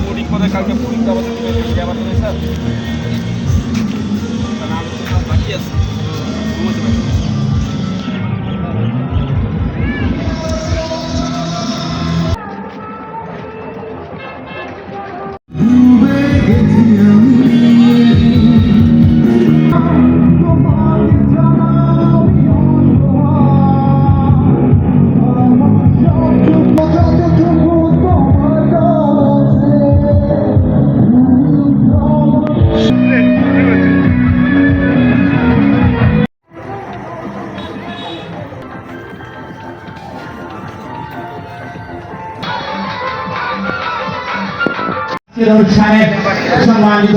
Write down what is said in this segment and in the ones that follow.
Pudding করে কালকে pudding আমাদের স্যার বাকি আছে সম্মানিত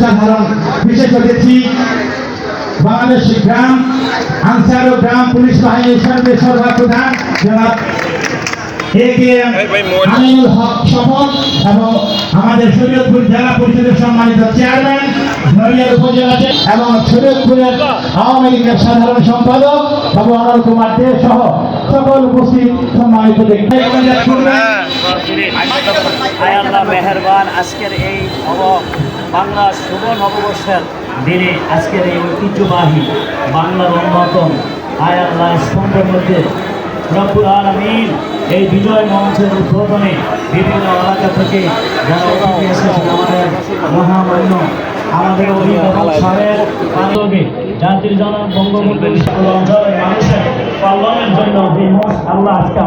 সাধারণ বিশেষ অতিথি বাংলাদেশ গ্রাম আনসার ও গ্রাম পুলিশ বাহিনীর সর্বাপ্রধান জনাব আমিনুল হক এবং আমাদের শরীয়তপুর জেলা পরিষদের সম্মানিত চেয়ারম্যান নড়িয়ার উপজেলা চে- এবং শরীয়তপুরের আওয়ামী লীগের সাধারণ সম্পাদক বাবু অনল কুমার দে সহ সকল উপস্থিত সম্মানিত ব্যক্তি। আয় আল্লাহ মেহেরবান, আজকের এই নব বাংলা শুভ নববর্ষের দিনে আজকের এই ঐতিহ্যবাহী বাংলার অন্যতম আয় আল্লাহ স্তম্ভের মধ্যে রব্বুল আলমিন এই বিজয় মঞ্চের উদ্বোধনে বিভিন্ন এলাকা থেকে যারা অতিথি এসেছেন, আমাদের মহামান্য, আমাদের অভিভাবক সাহেব আলোকে জাতির জনক, বঙ্গবন্ধু অঞ্চলের মানুষের কল্যাণের জন্য যে আল্লাহ আজকা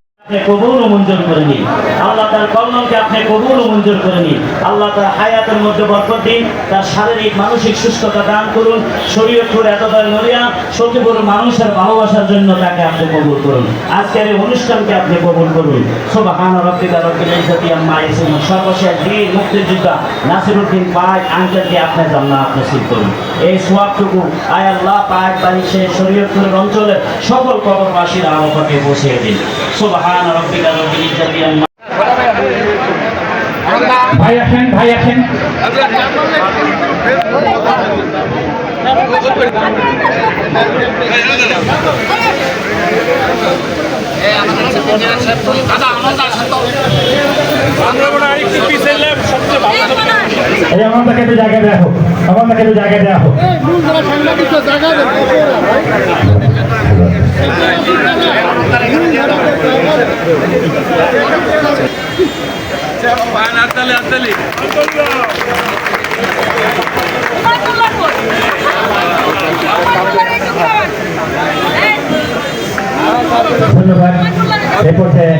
করুন। ভালোবাসার জন্য তাকে আপনি কবুল করুন। আজকের এই অনুষ্ঠানকে আপনি কবুল করুন। সর্বশেষ মুক্তিযোদ্ধা আঙ্কেলকে করুন। এই বাড়ি সে শরীয়তপুরের অঞ্চলের সকল কবরবাসীর আলোকে বসিয়ে দিন। সোবাহান রব্বিকা রব্বিল ইজ্জতি আম্মা ভাই আসেন ভাই আসেন। একটু জায়গা দেওয়া হোক আমার তাকে জায়গা দেওয়া হোক। ধন্যবাদ। এ পর্যায়ে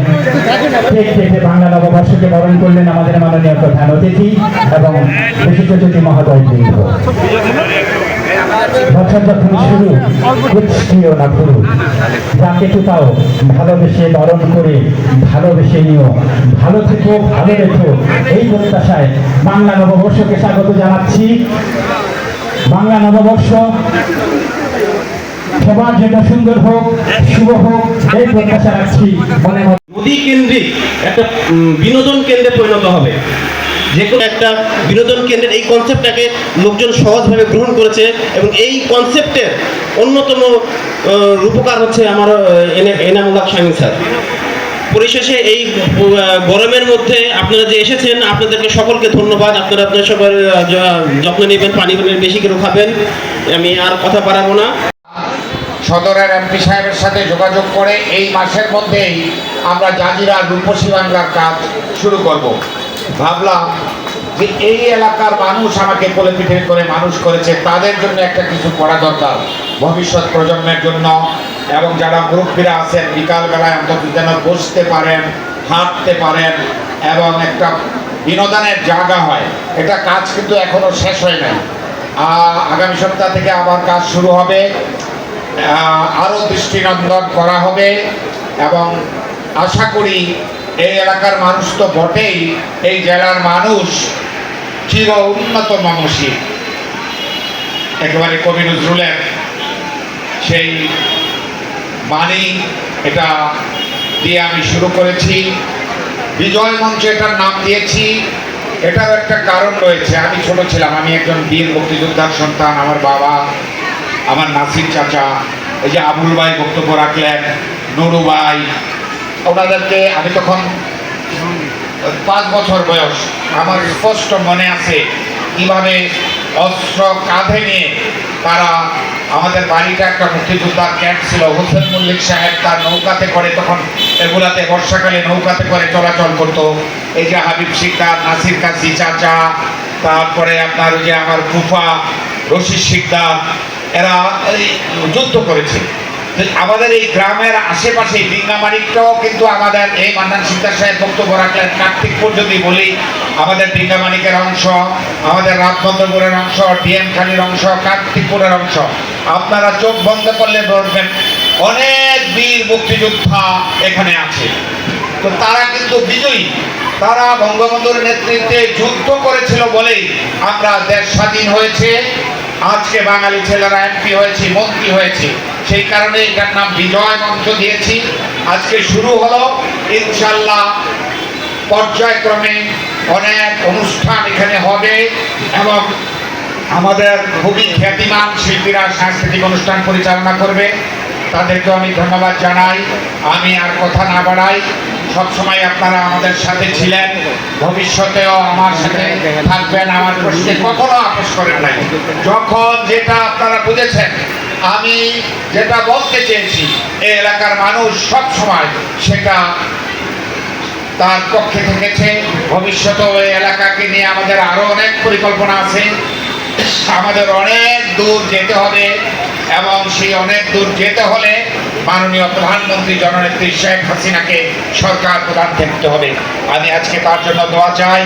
কেক বাংলা নববর্ষকে বরণ করলেন আমাদের মাননীয় প্রধান অতিথি এবং বিশিষ্ট অতিথি মহোদয় বছর যখন শুরু কুৎসিও না শুরু যাকে টুকাও ভালোবেসে বরণ করে, ভালোবেসে নিও। ভালো থেকো, ভালো রেখো। এই প্রত্যাশায় বাংলা নববর্ষকে স্বাগত জানাচ্ছি। বাংলা নববর্ষ সবার জন্য সুন্দর হোক, শুভ হোক, এই প্রত্যাশা রাখছি। মনে মনে নদী কেন্দ্রিক একটা বিনোদন কেন্দ্রে পরিণত হবে। যে কোনো একটা বিনোদন কেন্দ্রের এই কনসেপ্টটাকে লোকজন সহজভাবে গ্রহণ করেছে এবং এই কনসেপ্টের অন্যতম রূপকার হচ্ছে আমার এনামুল্লাহ শামীম স্যার। পরিশেষে এই গরমের মধ্যে আপনারা যে এসেছেন, আপনাদেরকে সকলকে ধন্যবাদ। আপনারা আপনার সবার যত্ন নেবেন, পানি বেশি করে খাবেন। আমি আর কথা বাড়াবো না। সদরের এমপি সাহেবের সাথে যোগাযোগ করে এই মাসের মধ্যেই আমরা জাজিরা রূপসী বাংলার কাজ শুরু করব। ভাবলাম যে এই এলাকার মানুষ আমাকে কোলে পিঠে করে মানুষ করেছে, তাদের জন্য একটা কিছু করা দরকার। ভবিষ্যৎ প্রজন্মের জন্য এবং যারা মুরব্বীরা আছেন, বিকালবেলায় অন্তত যেন বসতে পারেন, হাঁটতে পারেন এবং একটা বিনোদনের জায়গা হয়। এটা কাজ কিন্তু এখনও শেষ হয় নাই। আগামী সপ্তাহ থেকে আবার কাজ শুরু হবে। আরও আরও দৃষ্টিনন্দন করা হবে এবং আশা করি এই এলাকার মানুষ তো বটেই, এই জেলার মানুষ চির উন্নত মানসিক একেবারে কবি নজরুলের সেই বাণী, এটা দিয়ে আমি শুরু করেছি। বিজয় মঞ্চ এটার নাম দিয়েছি। এটার একটা কারণ রয়েছে। আমি ছোট ছিলাম, আমি একজন বীর মুক্তিযোদ্ধার সন্তান, আমার বাবা, আমার নাসির চাচা, এই যে আবুল ভাই বক্তব্য রাখলেন, নুরু ভাই ওনাদেরকে আমি তখন পাঁচ বছর বয়স, আমার স্পষ্ট মনে আছে কীভাবে অস্ত্র কাঁধে নিয়ে তারা আমাদের বাড়িটা একটা মুক্তিযোদ্ধার ক্যাম্প ছিল। হোসেন মল্লিক সাহেব তার নৌকাতে করে তখন এগুলাতে বর্ষাকালে নৌকাতে করে চলাচল করতো। এই যে হাবিব শিকদার, নাসির কাসি চাচা, তারপরে আপনার যে আমার ফুফা রশিদ শিকদার, এরা যুদ্ধ করেছে। আমাদের এই গ্রামের আশেপাশে ডিঙ্গামানিকটাও কিন্তু আমাদের এই মান্নান সিদ্ধার সাহেব বক্তব্য রাখলেন। কার্তিকপুর যদি বলি, আমাদের ডিঙ্গামানিকের অংশ, আমাদের রাজবন্দপুরের অংশ, ডিএম খালির অংশ কার্তিকপুরের অংশ। আপনারা চোখ বন্ধ করলে বলবেন, অনেক বীর মুক্তিযোদ্ধা এখানে আছে। তো তারা কিন্তু বিজয়ী। তারা বঙ্গবন্ধুর নেতৃত্বে যুদ্ধ করেছিল বলেই আমরা দেশ স্বাধীন হয়েছে। আজকে বাঙালি ছেলেরা এমপি হয়েছে, মন্ত্রী হয়েছে। সেই কারণে এটার নাম বিজয় মঞ্চ দিয়েছি। আজকে শুরু হলো ইনশাল্লাহ পর্যায়ক্রমে অনেক অনুষ্ঠান এখানে হবে এবং আমাদের খুবই খ্যাতিমান শিল্পীরা সাংস্কৃতিক অনুষ্ঠান পরিচালনা করবে। তাদেরকেও আমি ধন্যবাদ জানাই। আমি আর কথা না বাড়াই। সবসময় আপনারা আমাদের সাথে ছিলেন। ভবিষ্যতেও আমার সাথে থাকবেন। আমার প্রশ্নে কখনো আপোষ করেন নাই। যখন যেটা আপনারা বুঝেছেন আমি যেটা বলতে চেয়েছি এই এলাকার মানুষ সব সময় সেটা তার পক্ষে থেকেছে। ভবিষ্যতে এই এলাকাকে নিয়ে আমাদের আরও অনেক পরিকল্পনা আছে। আমাদের অনেক দূর যেতে হবে এবং সেই অনেক দূর যেতে হলে মাননীয় প্রধানমন্ত্রী জননেত্রী শেখ হাসিনাকে সরকার প্রদান করতে হবে। আমি আজকে তার জন্য দোয়া চাই।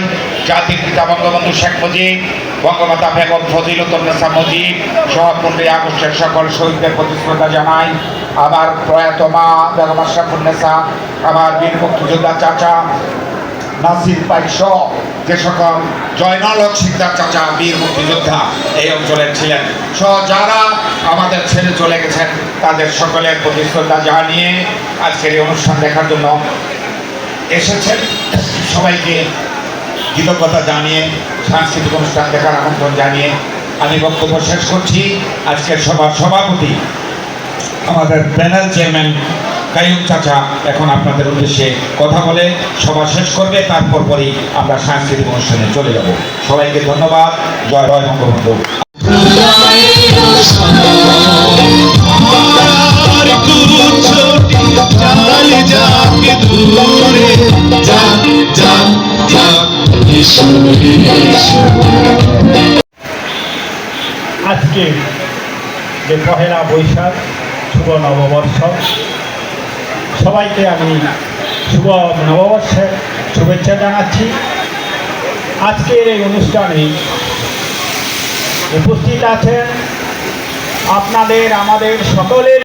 জাতির পিতা বঙ্গবন্ধু শেখ মুজিব বঙ্গমাতা বেগম ফজিলতুন্নেসা মুজিব সহ পনেরোই আগস্টের সকল শহীদদের প্রতি শ্রদ্ধা জানাই। আমার প্রয়াত মা বেগম আশরাফুন্নেসা আমার বীর মুক্তিযোদ্ধা চাচা নাসির পাইশ যে সকল জয়নাল হক সিকদার চাচা বীর মুক্তিযোদ্ধা এই অঞ্চলের ছিলেন। সহ যারা আমাদের ছেড়ে চলে গেছেন, তাদের সকলের প্রতি শ্রদ্ধা জানিয়ে আজকের এই অনুষ্ঠান দেখার জন্য এসেছেন। সবাইকে কৃতজ্ঞতা জানিয়ে, সাংস্কৃতিক অনুষ্ঠান দেখার আমন্ত্রণ জানিয়ে আমি বক্তব্য শেষ করছি। আজকের সভার সভাপতি আমাদের প্যানেল চেয়ারম্যান কাইম চাচা এখন আপনাদের উদ্দেশ্যে কথা বলে সভা শেষ করবে, তারপর পরই আমরা সাংস্কৃতিক অনুষ্ঠানে চলে যাব। সবাইকে ধন্যবাদ। জয় জয় বঙ্গবন্ধু। আজকে যে পহেলা বৈশাখ, শুভ নববর্ষ, সবাইকে আমি শুভ নববর্ষের শুভেচ্ছা জানাচ্ছি। আজকের এই অনুষ্ঠানে উপস্থিত আছেন আপনাদের, আমাদের সকলের